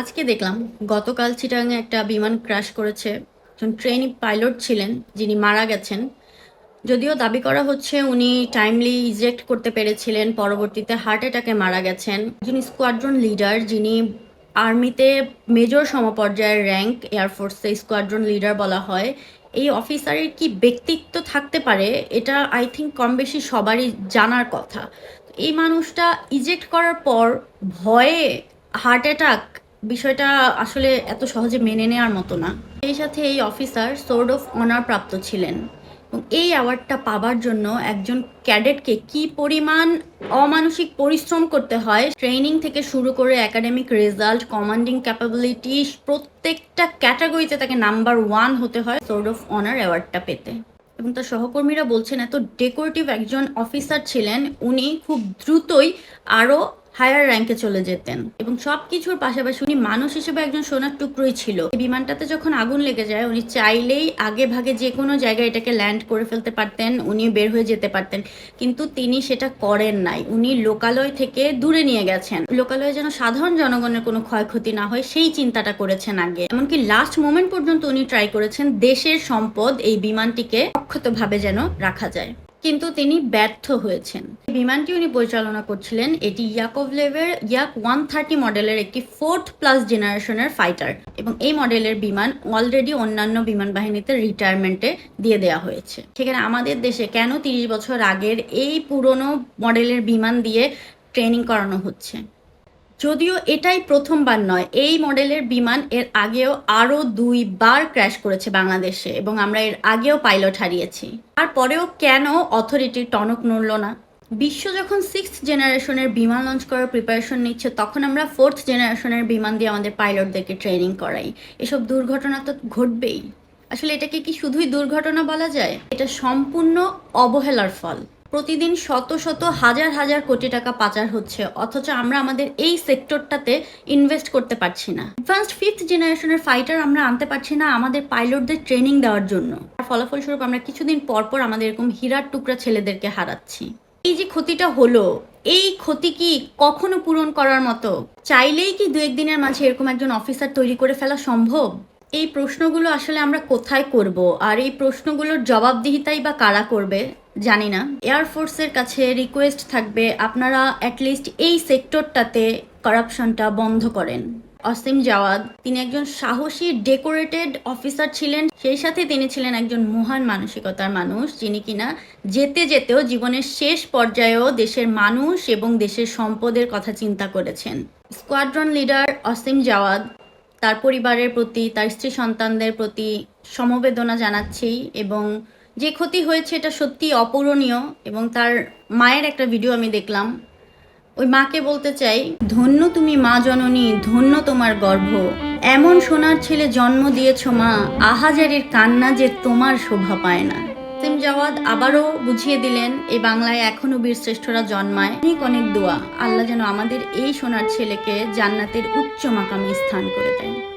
আজকে দেখলাম গতকাল চিটাগাংয়ে একটা বিমান ক্র্যাশ করেছে একজন ট্রেনি পাইলট ছিলেন যিনি মারা গেছেন। যদিও দাবি করা হচ্ছে উনি টাইমলি ইজেক্ট করতে পেরেছিলেন, পরবর্তীতে হার্ট অ্যাটাকে মারা গেছেন। যিনি স্কোয়াড্রন লিডার যিনি আর্মিতে মেজর সমপর্যায়ের র্যাঙ্ক এয়ারফোর্সে স্কোয়াড্রন লিডার বলা হয়, এই অফিসারের কি ব্যক্তিত্ব থাকতে পারে, এটা আই থিঙ্ক কম বেশি সবারই জানার কথা। এই মানুষটা ইজেক্ট করার পর ভয়ে হার্ট অ্যাটাক বিষয়টা আসলে এত সহজে মেনে নেওয়ার মতো না। সেই সাথে এই অফিসার সোর্ড অফ অনার প্রাপ্ত ছিলেন এবং এই অ্যাওয়ার্ডটা পাবার জন্য একজন ক্যাডেটকে কি পরিমাণ অমানসিক পরিশ্রম করতে হয়, ট্রেনিং থেকে শুরু করে একাডেমিক রেজাল্ট, কমান্ডিং ক্যাপাবিলিটি প্রত্যেকটা ক্যাটাগরিতে তাকে নাম্বার ওয়ান হতে হয় সোর্ড অফ অনার অ্যাওয়ার্ডটা পেতে। এবং তার সহকর্মীরা বলছেন, এত ডেকোরেটিভ একজন অফিসার ছিলেন, উনি খুব দ্রুতই আরও হায়ার র্যাঙ্কে চলে যেতেন। এবং সব কিছুর পাশাপাশি উনি মানুষ হিসেবে একজন সোনার টুকরোই ছিল। বিমানটাতে যখন আগুন লেগে যায়, উনি চাইলেই আগে ভাগে যে কোনো জায়গায় এটাকে ল্যান্ড করে ফেলতে পারতেন উনি বের হয়ে যেতে পারতেন। কিন্তু তিনি সেটা করেন নাই। উনি লোকালয় থেকে দূরে নিয়ে গেছেন। লোকালয়ে যেন সাধারণ জনগণের কোনো ক্ষয়ক্ষতি না হয়, সেই চিন্তাটা করেছেন আগে। এমনকি লাস্ট মোমেন্ট পর্যন্ত উনি ট্রাই করেছেন দেশের সম্পদ এই বিমানটিকে অক্ষতভাবে যেন রাখা যায়। কিন্তু তিনি ব্যর্থ হয়েছেন। বিমানটি উনি পরিচালনা করছিলেন, এটি ইয়াকোভলেভের ইয়াক ওয়ান থার্টি মডেলের একটি ফোর্থ প্লাস জেনারেশনের ফাইটার এবং এই মডেলের বিমান অলরেডি অন্যান্য বিমান বাহিনীতে রিটায়ারমেন্টে দিয়ে দেওয়া হয়েছে। সেখানে আমাদের দেশে কেন তিরিশ বছর আগের এই পুরনো মডেলের বিমান দিয়ে ট্রেনিং করানো হচ্ছে? যদিও এটাই প্রথমবার নয়, এই মডেলের বিমান এর আগেও আরও দুইবার ক্র্যাশ করেছে বাংলাদেশে এবং আমরা এর আগেও পাইলট হারিয়েছি। তারপরেও কেন অথরিটি টনক নড়ল না? বিশ্ব যখন সিক্স জেনারেশনের বিমান লঞ্চ করার প্রিপারেশন নিচ্ছে, তখন আমরা ফোর্থ জেনারেশনের বিমান দিয়ে আমাদের পাইলটদেরকে ট্রেনিং করাই। এসব দুর্ঘটনা তো ঘটবেই। আসলে এটাকে কি শুধুই দুর্ঘটনা বলা যায়? এটা সম্পূর্ণ অবহেলার ফল। প্রতিদিন শত শত হাজার হাজার কোটি টাকা পাচার হচ্ছে, অথচ আমরা আমাদের এই সেক্টরটাতে ইনভেস্ট করতে পারছি না। অ্যাডভান্সড ফিফথ জেনারেশনের ফাইটার আমরা আনতে পারছি না আমাদের পাইলটদের ট্রেনিং দেওয়ার জন্য। ফলাফলস্বরূপ আমরা কিছুদিন পর পর আমাদের এরকম হীরার টুকরা ছেলেদেরকে হারাচ্ছি। এই যে ক্ষতিটা হলো, এই ক্ষতি কি কখনো পূরণ করার মতো? চাইলেই কি দু একদিনের মাঝে এরকম একজন অফিসার তৈরি করে ফেলা সম্ভব? এই প্রশ্নগুলো আসলে আমরা কোথায় করব? আর এই প্রশ্নগুলোর জবাবদিহিতাই বা কারা করবে? জানি না। এয়ারফোর্সের কাছে রিকোয়েস্ট থাকবে, আপনারা অ্যাটলিস্ট এই সেক্টরটাতে করাপশনটা বন্ধ করেন। অসীম জাওয়াদ, তিনি একজন সাহসী ডেকোরেটেড অফিসার ছিলেন, সেই সাথে তিনি ছিলেন একজন মহান মানসিকতার মানুষ, যিনি কিনা যেতে যেতেও জীবনের শেষ পর্যায়েও দেশের মানুষ এবং দেশের সম্পদের কথা চিন্তা করেছেন। স্কোয়াড্রন লিডার অসীম জাওয়াদ, তার পরিবারের প্রতি, তার স্ত্রী সন্তানদের প্রতি সমবেদনা জানাচ্ছি এবং যে ক্ষতি হয়েছে এটা সত্যি অপূরণীয় এবং তার মায়ের একটা ভিডিও আমি দেখলাম। ওই মাকে বলতে চাই, ধন্য তুমি মা জননী, ধন্য তোমার গর্ভ। এমন সোনার ছেলে জন্ম দিয়েছ মা, আহাজারির কান্না যে তোমার শোভা পায় না। সিম জাওয়াদ আবারও বুঝিয়ে দিলেন, এই বাংলায় এখনও বীর শ্রেষ্ঠরা জন্মায়। অনেক অনেক দোয়া। আল্লাহ যেন আমাদের এই সোনার ছেলেকে জান্নাতের উচ্চ মাকামে স্থান করে দেয়